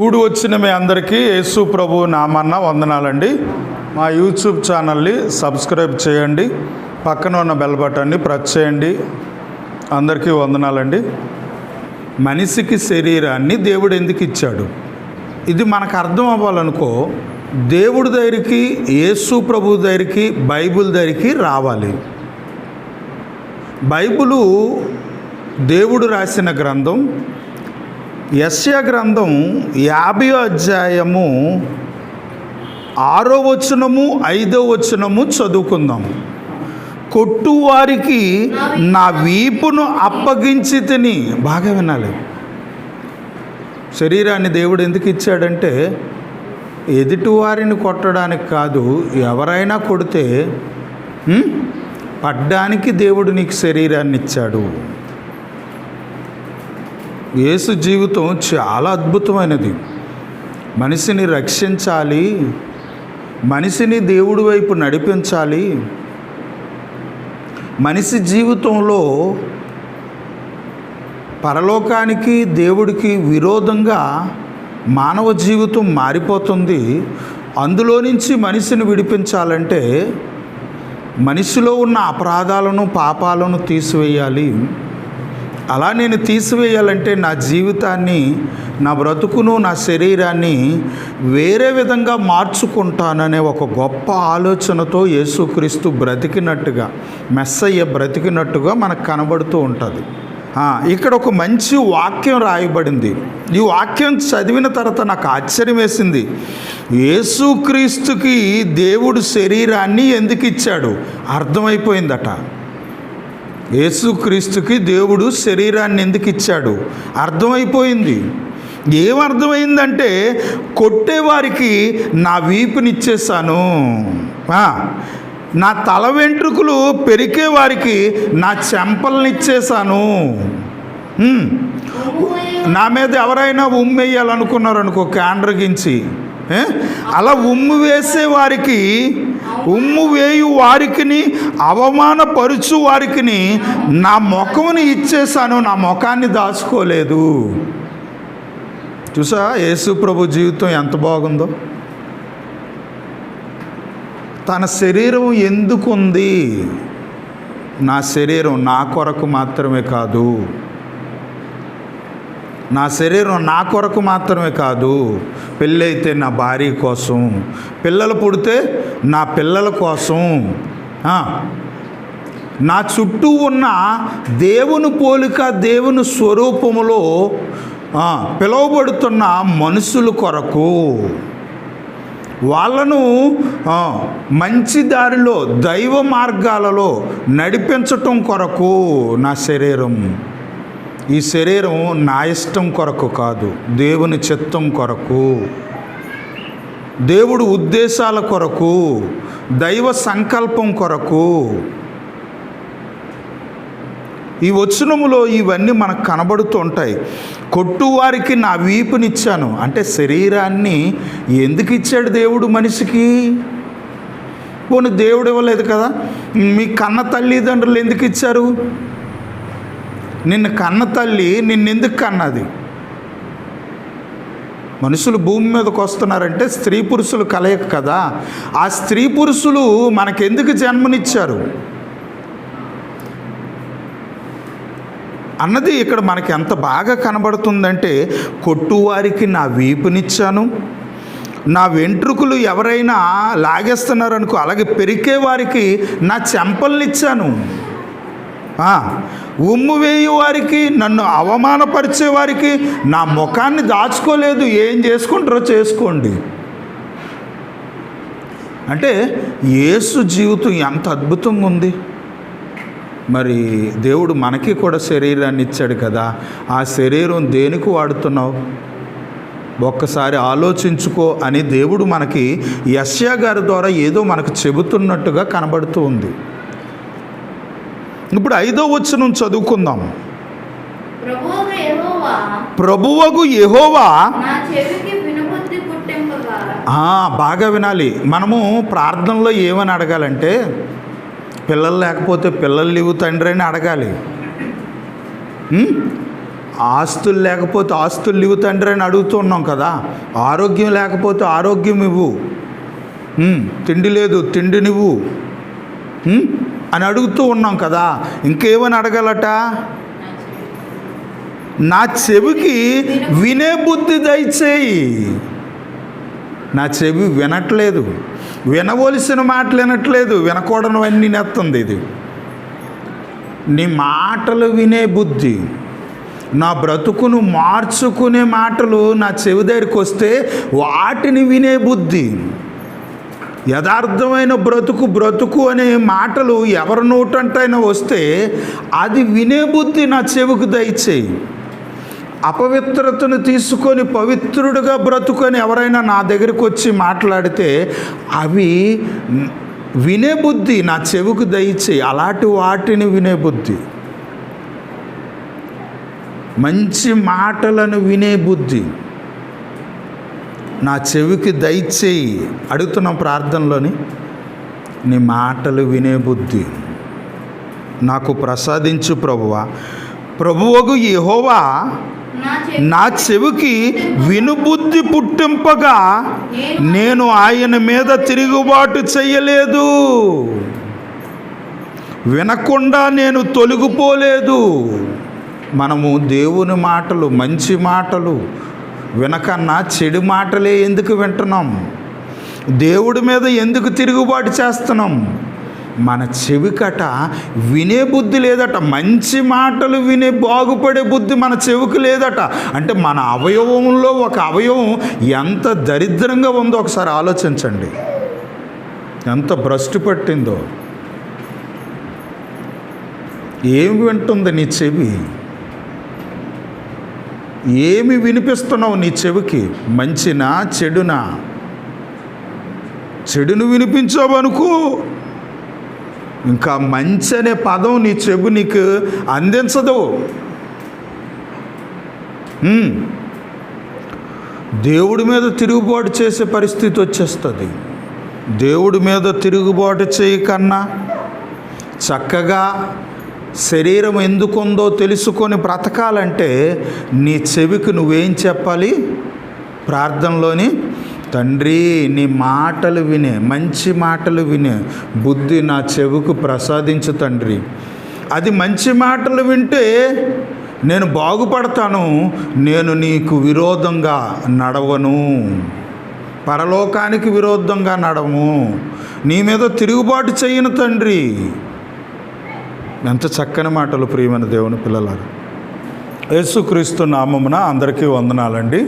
కూడి వచ్చిన మీ అందరికీ యేసు ప్రభు నామన్న వందనాలండి. మా యూట్యూబ్ ఛానల్ని సబ్స్క్రైబ్ చేయండి. పక్కన ఉన్న బెల్ బటన్ని ప్రెస్ చేయండి. అందరికీ వందనాలండి. మనిషికి శరీరాన్ని దేవుడు ఎందుకు ఇచ్చాడు? ఇది మనకు అర్థం అవ్వాలనుకో దేవుడి దగ్గరికి యేసు ప్రభు దగ్గరికి బైబిల్ దగ్గరికి రావాలి. బైబులు దేవుడు రాసిన గ్రంథం యస్య గ్రంథం యాభై అధ్యాయము ఆరో వచనము ఐదో వచనము చదువుకుందాం. కొట్టువారికి నా వీపును అప్పగించి తిని బాగా వినాలి. శరీరాన్ని దేవుడు ఎందుకు ఇచ్చాడంటే ఎదుటివారిని కొట్టడానికి కాదు ఎవరైనా కొడితే పడ్డానికి దేవుడు నీకు శరీరాన్ని ఇచ్చాడు. యేసు జీవితం చాలా అద్భుతమైనది. మనిషిని రక్షించాలి మనిషిని దేవుడి వైపు నడిపించాలి. మనిషి జీవితంలో పరలోకానికి దేవుడికి విరోధంగా మానవ జీవితం మారిపోతుంది. అందులో నుంచి మనిషిని విడిపించాలంటే మనిషిలో ఉన్న అపరాధాలను పాపాలను తీసివేయాలి. అలా నేను తీసివేయాలంటే నా జీవితాన్ని నా బ్రతుకును నా శరీరాన్ని వేరే విధంగా మార్చుకుంటాననే ఒక గొప్ప ఆలోచనతో యేసుక్రీస్తు బ్రతికినట్టుగా మెస్సయ్య బ్రతికినట్టుగా మనకు కనబడుతూ ఉంటుంది. ఇక్కడ ఒక మంచి వాక్యం రాయబడింది. ఈ వాక్యం చదివిన తర్వాత నాకు ఆశ్చర్యం వేసింది. యేసుక్రీస్తుకి దేవుడు శరీరాన్ని ఎందుకు ఇచ్చాడు? అర్థమైపోయిందట. యేసుక్రీస్తుకి దేవుడు శరీరాన్ని ఎందుకు ఇచ్చాడు? అర్థమైపోయింది. ఏమర్థమైందంటే కొట్టేవారికి నా వీపునిచ్చేసాను నా తల వెంట్రుకలు పెరికే వారికి నా చెంపల్ని ఇచ్చేసాను నా మీద ఎవరైనా ఉమ్ము అనుకో క్యాండ్రగించి అలా ఉమ్ము వేసే వారికి ఉమ్ము వేయు వారికిని అవమానపరుచు వారికిని నా ముఖముని ఇచ్చేసాను నా ముఖాన్ని దాచుకోలేదు. చూసా యేసు ప్రభు జీవితం ఎంత బాగుందో? తన శరీరం ఎందుకు ఉంది నా శరీరం నా కొరకు మాత్రమే కాదు. నా శరీరం నా కొరకు మాత్రమే కాదు పెళ్ళైతే నా భార్య కోసం పిల్లలు పుడితే నా పిల్లల కోసం. నా చుట్టూ ఉన్న దేవుని పోలిక దేవుని స్వరూపములో పిలువబడుతున్న మనుషుల కొరకు. వాళ్ళను మంచి దారిలో దైవ మార్గాలలో నడిపించటం కొరకు నా శరీరం. ఈ శరీరం నా ఇష్టం కొరకు కాదు దేవుని చిత్తం కొరకు. దేవుడు ఉద్దేశాల కొరకు దైవ సంకల్పం కొరకు. ఈ వచనములో ఇవన్నీ మనకు కనబడుతూ ఉంటాయి. కొట్టువారికి నా వీపునిచ్చాను. అంటే శరీరాన్ని ఎందుకు ఇచ్చాడు దేవుడు మనిషికి? పోనీ దేవుడు ఇవ్వలేదు కదా? మీ కన్న తల్లిదండ్రులు ఎందుకు ఇచ్చారు? నిన్ను కన్న తల్లి నిన్నెందుకు కన్నది? మనుషులు భూమి మీదకి వస్తున్నారంటే స్త్రీ పురుషులు కలయిక కదా. ఆ స్త్రీ పురుషులు మనకెందుకు జన్మనిచ్చారు? అన్నది ఇక్కడ మనకి ఎంత బాగా కనబడుతుందంటే కొట్టువారికి నా వీపునిచ్చాను. నా వెంట్రుకలు ఎవరైనా లాగేస్తున్నారనుకో అలాగే పెరికే వారికి నా చెంపల్నిచ్చాను. ఉమ్ము వేయు వారికి నన్ను అవమానపరిచే వారికి నా ముఖాన్ని దాచుకోలేదు. ఏం చేసుకుంటారో చేసుకోండి. అంటే యేసు జీవితం ఎంత అద్భుతంగా ఉంది. మరి దేవుడు మనకి కూడా శరీరాన్ని ఇచ్చాడు కదా. ఆ శరీరం దేనికి వాడుతున్నావు? ఒక్కసారి ఆలోచించుకో అని దేవుడు మనకి యశ్యా గారి ద్వారా ఏదో మనకు చెబుతున్నట్టుగా కనబడుతూ ఉంది. ఇప్పుడు ఐదో వచనం చదువుకుందాం. ప్రభువగు యెహోవా ఆ, బాగా వినాలి. మనము ప్రార్థనలో ఏమని అడగాలంటే పిల్లలు లేకపోతే పిల్లలు లేవు తండ్రి అని అడగాలి? ఆస్తులు లేకపోతే ఆస్తులు ఇవ్వు తండ్రి అని అడుగుతున్నాం కదా. ఆరోగ్యం లేకపోతే ఆరోగ్యం ఇవ్వు. తిండి లేదు తిండినివ్వు. అని అడుగుతూ ఉన్నాం కదా ఇంకేమని అడగలట? నా చెవికి వినే బుద్ధి దయచేయి. నా చెవి వినట్లేదు వినవలసిన మాటలు వినట్లేదు వినకూడనివన్నీ నెత్తుంది ఇది. నీ మాటలు వినే బుద్ధి నా బ్రతుకును మార్చుకునే మాటలు నా చెవి దగ్గరికి వస్తే వాటిని వినే బుద్ధి. యథార్థమైన బ్రతుకు బ్రతుకు అనే మాటలు ఎవరి నోటంటైనా వస్తే అది వినే బుద్ధి నా చెవుకు దయచేయి. అపవిత్రతను తీసుకొని పవిత్రుడిగా బ్రతుకొని ఎవరైనా నా దగ్గరికి వచ్చి మాట్లాడితే అవి వినే బుద్ధి నా చెవుకు దయచేయి. అలాంటి వాటిని వినే బుద్ధి. మంచి మాటలను వినే బుద్ధి. నా చెవికి దయచేయి అడుగుతున్నాం ప్రార్థనలోని నీ మాటలు వినే బుద్ధి. నాకు ప్రసాదించు ప్రభువా. ప్రభువగు యెహోవా నా చెవి నా చెవికి వినుబుద్ధి పుట్టింపగా నేను ఆయన మీద తిరుగుబాటు చెయ్యలేదు వినకుండా నేను తొలగిపోలేదు. మనము దేవుని మాటలు మంచి మాటలు వినకన్నా చెడు మాటలే ఎందుకు వింటున్నాం? దేవుడి మీద ఎందుకు తిరుగుబాటు చేస్తున్నాం? మన చెవికట వినే బుద్ధి లేదట మంచి మాటలు వినే బాగుపడే బుద్ధి మన చెవికి లేదట. అంటే మన అవయవంలో ఒక అవయవం ఎంత దరిద్రంగా ఉందో ఒకసారి ఆలోచించండి. ఎంత భ్రష్టు పట్టిందో. ఏం వింటుంది నీ చెవి? ఏమి వినిపిస్తున్నావు నీ చెవికి? మంచినా చెడునా? చెడును వినిపించావనుకో ఇంకా మంచి అనే పదం నీ చెవి నీకు అందించదు. దేవుడి మీద తిరుగుబాటు చేసే పరిస్థితి వచ్చేస్తుంది. దేవుడి మీద తిరుగుబాటు చేయకన్నా చక్కగా శరీరం ఎందుకుందో తెలుసుకొని బ్రతకాలంటే నీ చెవికి నువ్వేం చెప్పాలి? ప్రార్థనలోని తండ్రి నీ మాటలు వినే మంచి మాటలు వినే బుద్ధి నా చెవుకు ప్రసాదించు తండ్రి. అది మంచి మాటలు వింటే నేను బాగుపడతాను నేను నీకు విరోధంగా నడవను. పరలోకానికి విరోధంగా నడము నీ మీద తిరుగుబాటు చేయను తండ్రి. ఎంత చక్కని మాటలు ప్రియమైన దేవుని పిల్లలారు. యేసుక్రీస్తు నామమున అందరికీ వందనాలండి.